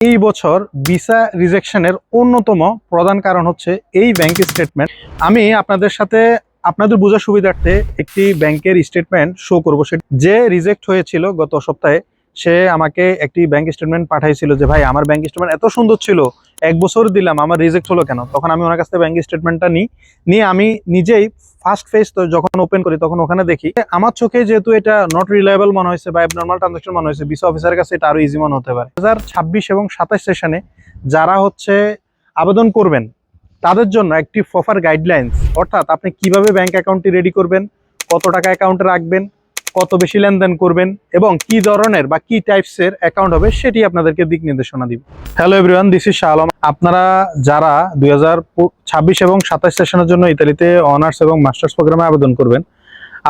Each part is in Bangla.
এই বছর ভিসা রিজেকশনের অন্যতম প্রধান কারণ হচ্ছে এই ব্যাংক স্টেটমেন্ট আমি আপনাদের সাথে আপনাদের বোঝার সুবিধার্থে একটি ব্যাংকের স্টেটমেন্ট শো করব। যে রিজেক্ট হয়েছিল গত সপ্তাহে সে আমাকে একটি ব্যাংক স্টেটমেন্ট পাঠাইছিল যে, ভাই, আমার ব্যাংক স্টেটমেন্ট এত সুন্দর ছিল, এক বছর দিলাম, আমার রিজেক্ট হলো কেন? তখন আমি ওনার কাছ থেকে ব্যাংক স্টেটমেন্টটা নিই, নিয়ে আমি নিজেই ফার্স্ট ফেজ তো যখন ওপেন করি তখন ওখানে দেখি, আমার চোখে যেহেতু এটা নট রিলায়েবল মনে হয়েছে বা নর্মাল ট্রানজাকশন মনে হয়েছে বিসা অফিসারের কাছে এটা আরও ইজি মনে হতে পারে। দু হাজার ছাব্বিশ এবং সাতাশ সেশনে যারা হচ্ছে আবেদন করবেন, তাদের জন্য একটি ফফার গাইডলাইন্স অর্থাৎ আপনি কীভাবে ব্যাংক অ্যাকাউন্টটি রেডি করবেন, কত টাকা অ্যাকাউন্টে রাখবেন কত বেশি লেনদেন করবেন এবং কি ধরনের বা কি টাইপসের অ্যাকাউন্ট হবে সেটি আপনাদেরকে দিক নির্দেশনা দিব। Hello everyone this is Shah আপনারা যারা দুই এবং সাতাশ সেশনের জন্য ইতালিতে অনার্স এবং মাস্টার্স প্রোগ্রামে আবেদন করবেন,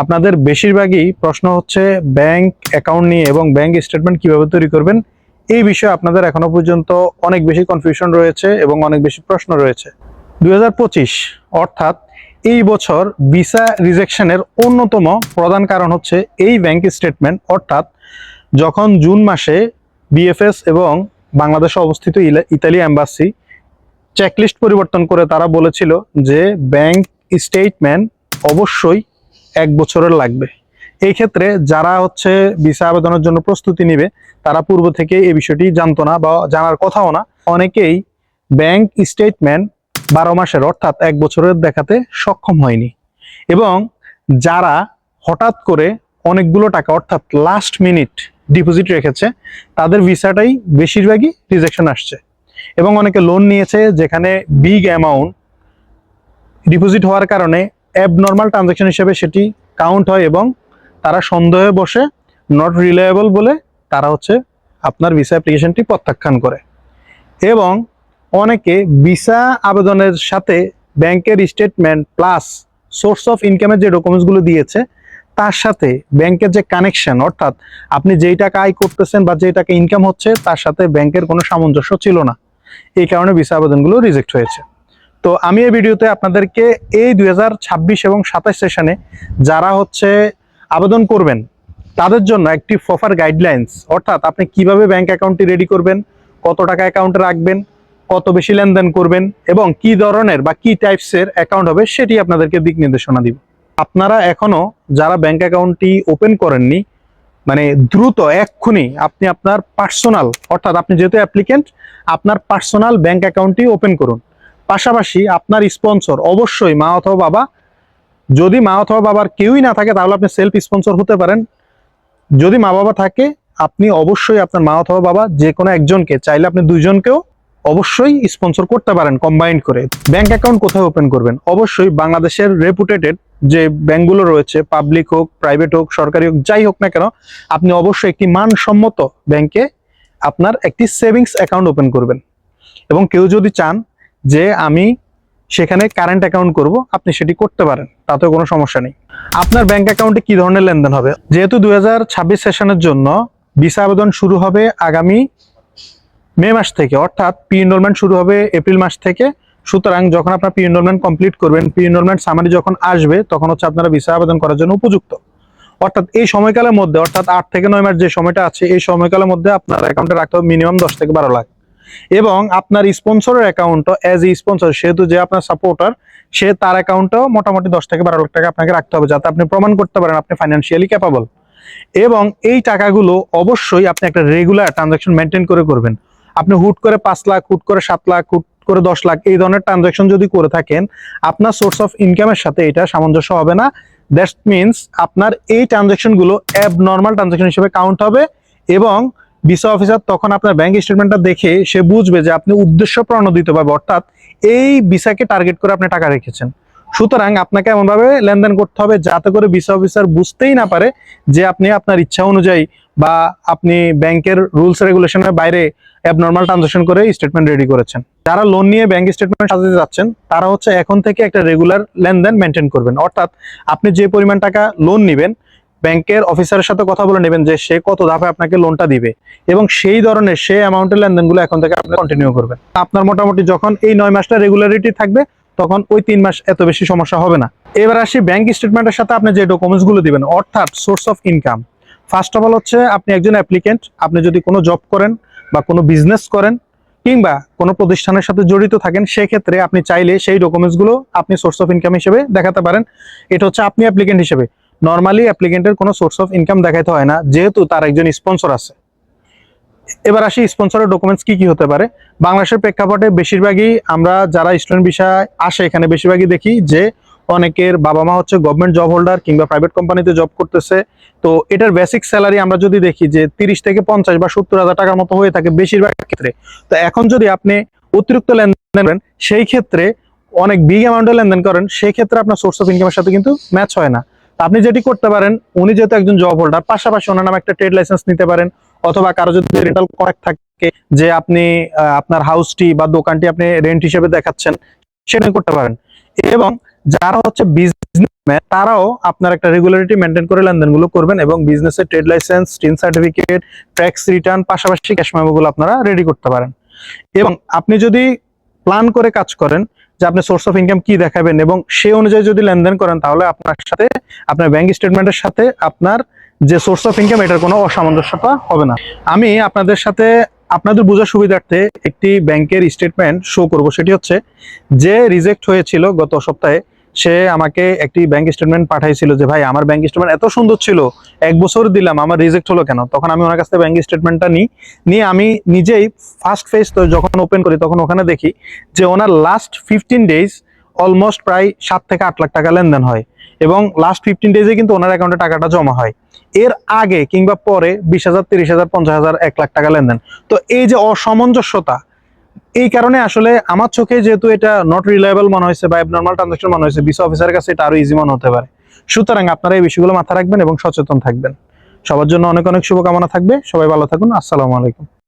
আপনাদের বেশিরভাগই প্রশ্ন হচ্ছে ব্যাংক অ্যাকাউন্ট নিয়ে এবং ব্যাংক স্টেটমেন্ট কীভাবে তৈরি করবেন, এই বিষয়ে আপনাদের এখনও পর্যন্ত অনেক বেশি কনফিউশন রয়েছে এবং অনেক বেশি প্রশ্ন রয়েছে। দুই হাজার পঁচিশ, অর্থাৎ এই বছর ভিসা রিজেকশনের অন্যতম প্রধান কারণ হচ্ছে এই ব্যাংক স্টেটমেন্ট, অর্থাৎ যখন জুন মাসে বিএফএস এবং বাংলাদেশে অবস্থিত ইতালি অ্যাম্বাসি চেকলিস্ট পরিবর্তন করে তারা বলেছিল যে ব্যাংক স্টেটমেন্ট অবশ্যই এক বছরের লাগবে। এই ক্ষেত্রে যারা হচ্ছে ভিসা আবেদনের জন্য প্রস্তুতি নেবে, তারা পূর্ব থেকে এই বিষয়টি জানতো না বা জানার কথাও না। অনেকেই ব্যাংক স্টেটমেন্ট বারো মাসের, অর্থাৎ এক বছরের দেখাতে সক্ষম হয়নি। এবং যারা হঠাৎ করে অনেকগুলো টাকা, অর্থাৎ লাস্ট মিনিট ডিপোজিট রেখেছে, তাদের ভিসাটাই বেশিরভাগই রিজেকশন আসছে। এবং অনেকে লোন নিয়েছে যেখানে বিগ অ্যামাউন্ট ডিপোজিট হওয়ার কারণে অ্যাবনর্মাল ট্রানজাকশন হিসেবে সেটি কাউন্ট হয় এবং তারা সন্দেহে বসে নট রিলায়েবল বলে তারা হচ্ছে আপনার ভিসা অ্যাপ্লিকেশনটি প্রত্যাখ্যান করে। এবং অনেকে ভিসা আবেদনের সাথে ব্যাংকের স্টেটমেন্ট প্লাস সোর্স অফ ইনকামের যে ডকুমেন্টসগুলো দিয়েছে, তার সাথে ব্যাংকের যে কানেকশন অর্থাৎ আপনি যেই টাকা আয় করতেছেন বা যেই টাকা ইনকাম হচ্ছে, তার সাথে ব্যাংকের কোনো সামঞ্জস্য ছিল না। এই কারণে ভিসা আবেদনগুলো রিজেক্ট হয়েছে। তো আমি এই ভিডিওতে আপনাদেরকে এই দুই হাজার ছাব্বিশ এবং সাতাশ সেশনে যারা হচ্ছে আবেদন করবেন, তাদের জন্য একটি ফফার গাইডলাইন্স অর্থাৎ আপনি কীভাবে ব্যাংক অ্যাকাউন্টটি রেডি করবেন, কত টাকা অ্যাকাউন্টে রাখবেন কত বেশি লেনদেন করবেন এবং কি ধরনের বা কি টাইপসের অ্যাকাউন্ট হবে সেটি আপনাদেরকে দিক নির্দেশনা দিব। আপনারা এখনও যারা ব্যাংক অ্যাকাউন্টটি ওপেন করেননি মানে দ্রুত এক্ষুনি আপনি আপনার পার্সোনাল অর্থাৎ আপনি যেহেতু অ্যাপ্লিকেন্ট আপনার পার্সোনাল ব্যাংক অ্যাকাউন্টটি ওপেন করুন। পাশাপাশি আপনার স্পন্সর অবশ্যই মা অথবা বাবা, যদি মা অথবা বাবার কেউই না থাকে তাহলে আপনি সেলফ স্পন্সর হতে পারেন। যদি মা বাবা থাকে, আপনি অবশ্যই আপনার মা অথবা বাবা যে কোনো একজনকে, চাইলে আপনি দুইজনকেও অবশ্যই স্পন্সর করতে পারেন কম্বাইন্ড করে। ব্যাংক অ্যাকাউন্ট কোথায় ওপেন করবেন? অবশ্যই বাংলাদেশের রেপুটেটেড যে ব্যাংকগুলো রয়েছে পাবলিক হোক প্রাইভেট হোক, সরকারি হোক, যাই হোক না কেন, আপনি অবশ্যই একটি মানসম্মত ব্যাংকে আপনার একটি সেভিংস অ্যাকাউন্ট ওপেন করবেন। এবং কেউ যদি চান যে আমি সেখানে কারেন্ট অ্যাকাউন্ট করব, আপনি সেটি করতে পারেন তাতে কোনো সমস্যা নেই। আপনার ব্যাংক অ্যাকাউন্টে কি ধরনের লেনদেন হবে? যেহেতু দুই হাজার ছাব্বিশ সেশনের জন্য ভিসা আবেদন শুরু হবে আগামী মে মাস থেকে, অর্থাৎ পি এনরোলমেন্ট শুরু হবে এপ্রিল মাস থেকে। সুতরাং যখন আপনার পি এনরোলমেন্ট কমপ্লিট করবেন পি এনরোলমেন্ট সামারি যখন আসবে, তখন হচ্ছে আপনারা ভিসা আবেদন করার জন্য উপযুক্ত। অর্থাৎ এই সময়কালের মধ্যে, অর্থাৎ আট থেকে নয় মাস যে সময়টা আছে, এই সময়কালের মধ্যে আপনার অ্যাকাউন্টে রাখতে হবে মিনিমাম দশ থেকে বারো লাখ। এবং আপনার স্পন্সরের অ্যাকাউন্টও অ্যাজ এ স্পন্সর সেহেতু যে আপনার সাপোর্টার সে তার অ্যাকাউন্টও মোটামুটি দশ থেকে বারো লাখ টাকা আপনাকে রাখতে হবে, যাতে আপনি প্রমাণ করতে পারেন আপনি ফাইন্যান্সিয়ালি ক্যাপাবল এবং এই টাকাগুলো অবশ্যই আপনি একটা রেগুলার ট্রানজাকশন মেনটেন করে করবেন। আপনি হুট করে পাঁচ লাখ, হুট করে সাত লাখ, হুট করে দশ লাখ, এই ধরনের ট্রানজাকশন যদি করে থাকেন, আপনার সোর্স অফ ইনকামের সাথে এটা সামঞ্জস্য হবে না। দ্যাট মিনস আপনার এই ট্রানজাকশনগুলো অ্যাব নর্মাল ট্রানজাকশন হিসেবে কাউন্ট হবে এবং ভিসা অফিসার তখন আপনার ব্যাংক স্টেটমেন্টটা দেখে সে বুঝবে যে আপনি উদ্দেশ্য প্রণোদিতভাবে অর্থাৎ এই ভিসাকে টার্গেট করে আপনি টাকা রেখেছেন। সুতরাং আপনাকে এমনভাবে লেনদেন করতে হবে যাতে করে ভিসা অফিসার বুঝতেই না পারে যে আপনি আপনার ইচ্ছা অনুযায়ী বা আপনি ব্যাংকের রুলস রেগুলেশনের বাইরে অ্যাবনর্মাল ট্রানজাকশন করে স্টেটমেন্ট রেডি করেছেন। যারা লোন নিয়ে ব্যাংক স্টেটমেন্ট সাজাতে যাচ্ছেন, তারা হচ্ছে এখন থেকে একটা রেগুলার লেনদেন মেনটেন করবেন। অর্থাৎ আপনি যে পরিমাণ টাকা লোন নেবেন, ব্যাংকের অফিসারের সাথে কথা বলে নেবেন যে সে কত ধাপে আপনাকে লোনটা দিবে এবং সেই ধরনের সে অ্যামাউন্টের লেনদেনগুলো এখন থেকে আপনি কন্টিনিউ করবেন। আপনার মোটামুটি যখন এই নয় মাসটা রেগুলারিটি থাকবে, তখন ওই তিন মাস এত বেশি সমস্যা হবে না। এবার আসি ব্যাংক স্টেটমেন্টের সাথে আপনি যে ডকুমেন্টসগুলো দিবেন, অর্থাৎ source of income first of all হচ্ছে, আপনি একজন অ্যাপ্লিকেন্ট আপনি যদি কোনো জব করেন বা কোনো বিজনেস করেন কিংবা কোনো প্রতিষ্ঠানের সাথে জড়িত থাকেন, সেক্ষেত্রে আপনি চাইলে সেই ডকুমেন্টসগুলো আপনি সোর্স অফ ইনকাম হিসেবে দেখাতে পারেন। এটা হচ্ছে আপনি অ্যাপ্লিকেন্ট হিসেবে। নর্মালি অ্যাপ্লিকেন্টের কোনো সোর্স অফ ইনকাম দেখাতে হয় না, যেহেতু তার একজন স্পন্সর আছে। এবার আসি স্পন্সরের ডকুমেন্টস কি কি হতে পারে? বাংলাদেশের প্রেক্ষাপটে বেশিরভাগই আমরা যারা স্টুডেন্ট বিষয় আসে, এখানে বেশিরভাগই দেখি যে অনেকের বাবা মা হচ্ছে গভর্নমেন্ট জব হোল্ডার কিংবা প্রাইভেট কোম্পানিতে জব করতেছে। তো এটার বেসিক স্যালারি আমরা যদি দেখি যে তিরিশ থেকে পঞ্চাশ বা সত্তর হাজার টাকার মতো হয়ে থাকে বেশিরভাগ ক্ষেত্রে। তো এখন যদি আপনি অতিরিক্ত লেনদেন করেন, সেই ক্ষেত্রে অনেক বিগ অ্যামাউন্টে লেনদেন করেন, সেই ক্ষেত্রে আপনার সোর্স অফ ইনকামের সাথে কিন্তু ম্যাচ হয় না। আপনি যেটি করতে পারেন, উনি যেহেতু একজন জব হোল্ডার পাশাপাশি ওনার নামে একটা ট্রেড লাইসেন্স নিতে পারেন, অথবা কারও যদি রেন্টাল কন্ট্রাক্ট থাকে যে আপনি আপনার হাউসটি বা দোকানটি আপনি রেন্ট হিসেবে দেখাচ্ছেন সেটা করতে পারেন। এবং যারা হচ্ছে বিজনেসম্যান তারাও আপনার একটা রেগুলারিটি মেনটেন করে লেনদেনগুলো করবেন এবং বিজনেসের trade licence TIN certificate tax return পাশাপাশি ক্যাশ মেমোগুলো আপনারা রেডি করতে পারেন। এবং আপনি যদি প্ল্যান করে কাজ করেন যে আপনি সোর্স অফ ইনকাম কি দেখাবেন এবং সেই অনুযায়ী যদি লেনদেন করেন, তাহলে আপনার সাথে, আপনার ব্যাংক স্টেটমেন্টের সাথে আপনার যে সোর্স অফ ইনকাম এটার কোনো অসামঞ্জস্যতা হবে না। আমি আপনাদের সাথে আপনাদের বোঝার সুবিধার্থে একটি ব্যাংকের স্টেটমেন্ট শো করব। সেটি হচ্ছে, যে রিজেক্ট হয়েছিল গত সপ্তাহে, সে আমাকে একটি ব্যাংক স্টেটমেন্ট পাঠাইছিল যে, ভাই, আমার ব্যাংক স্টেটমেন্ট এত সুন্দর ছিল, এক বছর দিলাম, আমার রিজেক্ট হলো কেন? তখন আমি ওনার কাছ থেকে ব্যাংক স্টেটমেন্টটা নিই। নিয়ে আমি নিজেই ফার্স্ট ফেজ তো যখন ওপেন করি, তখন ওখানে দেখি যে, ওনার লাস্ট ফিফটিন ডেজ অলমোস্ট প্রায় সাত থেকে আট লাখ টাকা লেনদেন হয়। এবং লাস্ট ফিফটিন ডেজে কিন্তু ওনার অ্যাকাউন্টে টাকাটা জমা হয়। এর আগে কিংবা পরে বিশ হাজার, তিরিশ হাজার, পঞ্চাশ হাজার, এক লাখ টাকা লেনদেন। তো এই যে অসামঞ্জস্যতা, এই কারণে আসলে আমার চোখে যেহেতু এটা নট রিলায়েবল মনে হয়েছে বা নর্মাল ট্রানজাকশন মনে হয়েছে বিসি অফিসারের কাছে এটা আরও ইজি মনে হতে পারে। সুতরাং আপনারা এই বিষয়গুলো মাথায় রাখবেন এবং সচেতন থাকবেন। সবার জন্য অনেক অনেক শুভকামনা থাকবে। সবাই ভালো থাকুন। আসসালামু আলাইকুম।